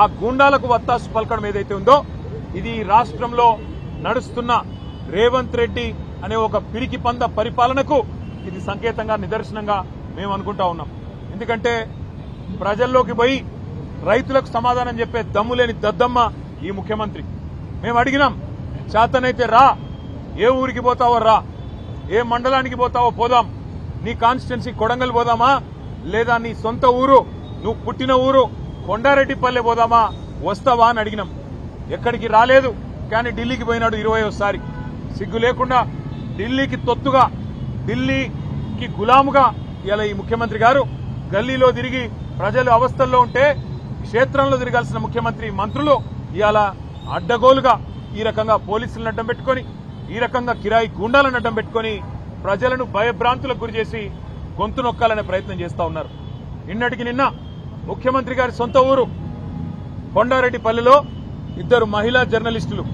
ఆ గూండాలకు వత్తాసు పలకడం ఏదైతే ఉందో ఇది రాష్ట్రంలో నడుస్తున్న రేవంత్ రెడ్డి అనే ఒక పిరికి పంద పరిపాలనకు ఇది సంకేతంగా నిదర్శనంగా మేము అనుకుంటా ఉన్నాం. ఎందుకంటే ప్రజల్లోకి పోయి రైతులకు సమాధానం చెప్పే దమ్ము లేని దద్దమ్మ ఈ ముఖ్యమంత్రి. మేము అడిగినాం చేతనైతే రా ఏ ఊరికి పోతావో రా ఏ మండలానికి పోతావో పోదాం నీ కాన్స్టిట్యున్సీ కొడంగల్ పోదామా లేదా నీ సొంత ఊరు నువ్వు పుట్టిన ఊరు కొండారెడ్డిపల్లె పోదామా? వస్తావా అని అడిగినాం. ఎక్కడికి రాలేదు కానీ ఢిల్లీకి పోయినాడు ఇరవై ఒకసారి సిగ్గు లేకుండా ఢిల్లీకి తొత్తుగా ఢిల్లీకి గులాముగా ఇలా ఈ ముఖ్యమంత్రి గారు గల్లీలో తిరిగి ప్రజలు అవస్థల్లో ఉంటే క్షేత్రంలో తిరగాల్సిన ముఖ్యమంత్రి మంత్రులు ఇవాళ అడ్డగోలుగా ఈ రకంగా పోలీసులను అడ్డం పెట్టుకొని ఈ రకంగా కిరాయి గూండాలను అడ్డం పెట్టుకొని ప్రజలను భయభ్రాంతులకు గురి చేసి గొంతు నొక్కాలనే ప్రయత్నం చేస్తా ఉన్నారు. నిన్నటికి నిన్న ముఖ్యమంత్రి గారి సొంత ఊరు కొండారెడ్డిపల్లిలో ఇద్దరు మహిళా జర్నలిస్టులు.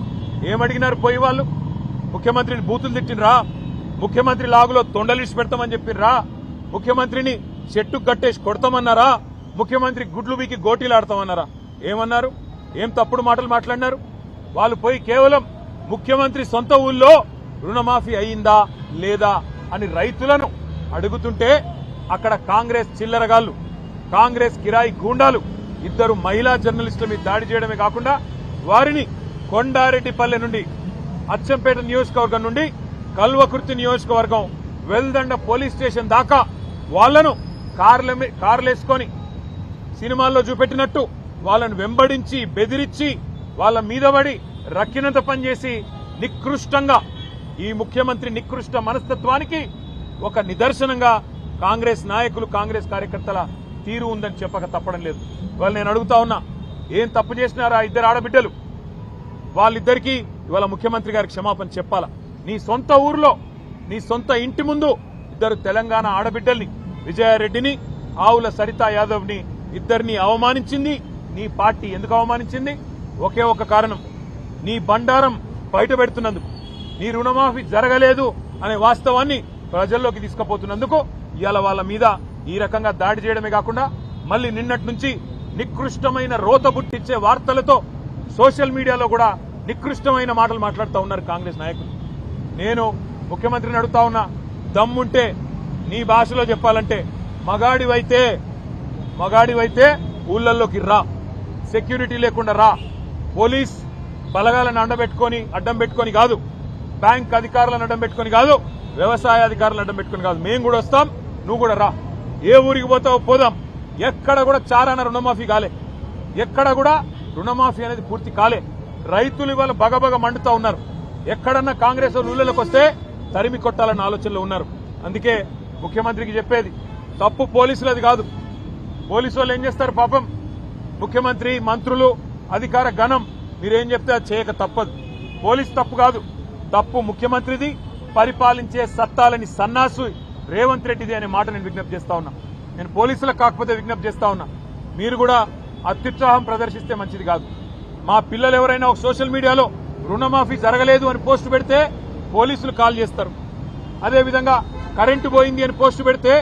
ఏమడిగినారు పోయి వాళ్ళు? ముఖ్యమంత్రిని బూతులు తిట్టినరా? ముఖ్యమంత్రి లాగులో తొండలిసి పెడతామని చెప్పిర్రా ముఖ్యమంత్రిని చెట్టు కట్టేసి కొడతామన్నారా? ముఖ్యమంత్రి గుడ్లు బీకి గోటీలాడతామన్నారా ఏమన్నారు? ఏం తప్పుడు మాటలు మాట్లాడినారు? వాళ్ళు పోయి కేవలం ముఖ్యమంత్రి సొంత ఊళ్ళో రుణమాఫీ అయిందా లేదా అని రైతులను అడుగుతుంటే అక్కడ కాంగ్రెస్ చిల్లరగాళ్ళు కాంగ్రెస్ కిరాయి గూండాలు. ఇద్దరు మహిళా జర్నలిస్టుల మీద దాడి చేయడమే కాకుండా వారిని కొండారెడ్డిపల్లె నుండి అచ్చంపేట నియోజకవర్గం నుండి కల్వకుర్తి నియోజకవర్గం వెల్దండ పోలీస్ స్టేషన్ దాకా వాళ్ళను కార్ల కార్లేసుకొని సినిమాల్లో చూపెట్టినట్టు వాళ్ళను వెంబడించి బెదిరించి వాళ్ళ మీద పడి రక్కినంత పనిచేసి నికృష్టంగా ఈ ముఖ్యమంత్రి నికృష్ట మనస్తత్వానికి ఒక నిదర్శనంగా కాంగ్రెస్ నాయకులు కాంగ్రెస్ కార్యకర్తల తీరు ఉందని చెప్పక తప్పడం లేదు. వాళ్ళు నేను అడుగుతా ఉన్నా ఏం తప్పు చేసినారా ఇద్దరు ఆడబిడ్డలు? వాళ్ళిద్దరికీ ఇవాళ ముఖ్యమంత్రి గారికి క్షమాపణ చెప్పాలా? నీ సొంత ఊర్లో నీ సొంత ఇంటి ముందు ఇద్దరు తెలంగాణ ఆడబిడ్డల్ని విజయారెడ్డిని ఆవుల సరితా యాదవ్ని ఇద్దరిని అవమానించింది నీ పార్టీ ఎందుకు అవమానించింది? ఒకే ఒక కారణం నీ బండారం బయట పెడుతున్నందుకు నీ రుణమాఫీ జరగలేదు అనే వాస్తవాన్ని ప్రజల్లోకి తీసుకుపోతున్నందుకు ఇవాళ వాళ్ళ మీద ఈ రకంగా దాడి చేయడమే కాకుండా మళ్ళీ నిన్నటి నుంచి నికృష్టమైన రోత పుట్టించే వార్తలతో సోషల్ మీడియాలో కూడా నికృష్టమైన మాటలు మాట్లాడుతూ ఉన్నారు కాంగ్రెస్ నాయకులు. నేను ముఖ్యమంత్రిని అడుగుతా ఉన్నా దమ్ముంటే నీ భాషలో చెప్పాలంటే మగాడివైతే మగాడివైతే ఊళ్ళల్లోకి రా సెక్యూరిటీ లేకుండా రా. పోలీస్ బలగాలను అండబెట్టుకొని అడ్డం పెట్టుకొని కాదు బ్యాంక్ అధికారులను అడ్డం పెట్టుకొని కాదు వ్యవసాయ అధికారులను అడ్డం పెట్టుకొని కాదు. మేము కూడా వస్తాం నువ్వు కూడా రా. ఏ ఊరికి పోతావో పోదాం. ఎక్కడ కూడా చారాన రుణమాఫీ కాలే. ఎక్కడ కూడా రుణమాఫీ అనేది పూర్తి కాలే. రైతులు ఇవాళ బగబగ మండుతా ఉన్నారు. ఎక్కడన్నా కాంగ్రెస్ వాళ్ళు ఊళ్ళలోకి వస్తే తరిమి కొట్టాలన్న ఆలోచనలో ఉన్నారు. అందుకే ముఖ్యమంత్రికి చెప్పేది తప్పు పోలీసులది కాదు. పోలీసు వాళ్ళు ఏం చేస్తారు పాపం? ముఖ్యమంత్రి మంత్రులు అధికార గణం మీరేం చెప్తే అది చేయక తప్పదు. పోలీసు తప్పు కాదు. తప్పు ముఖ్యమంత్రిది పరిపాలించే సత్తాలని సన్నాసు రేవంత్ రెడ్డిది అనే మాట నేను విజ్ఞప్తి చేస్తా ఉన్నా. నేను పోలీసులకు కాకపోతే విజ్ఞప్తి చేస్తా ఉన్నా. మీరు కూడా అత్యుత్సాహం ప్రదర్శిస్తే మంచిది కాదు. మా పిల్లలు ఎవరైనా ఒక సోషల్ మీడియాలో రుణమాఫీ జరగలేదు అని పోస్ట్ పెడితే పోలీసులు కాల్ చేస్తారు. అదేవిధంగా కరెంటు పోయింది అని పోస్టు పెడితే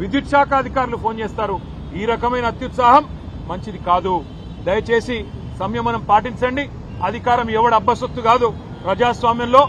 విద్యుత్ శాఖ అధికారులు ఫోన్ చేస్తారు. ఈ రకమైన అత్యుత్సాహం మంచిది కాదు. దయచేసి సంయమనం పాటించండి. అధికారం ఎవడు అబ్బసొత్తు కాదు. ప్రజాస్వామ్యంలో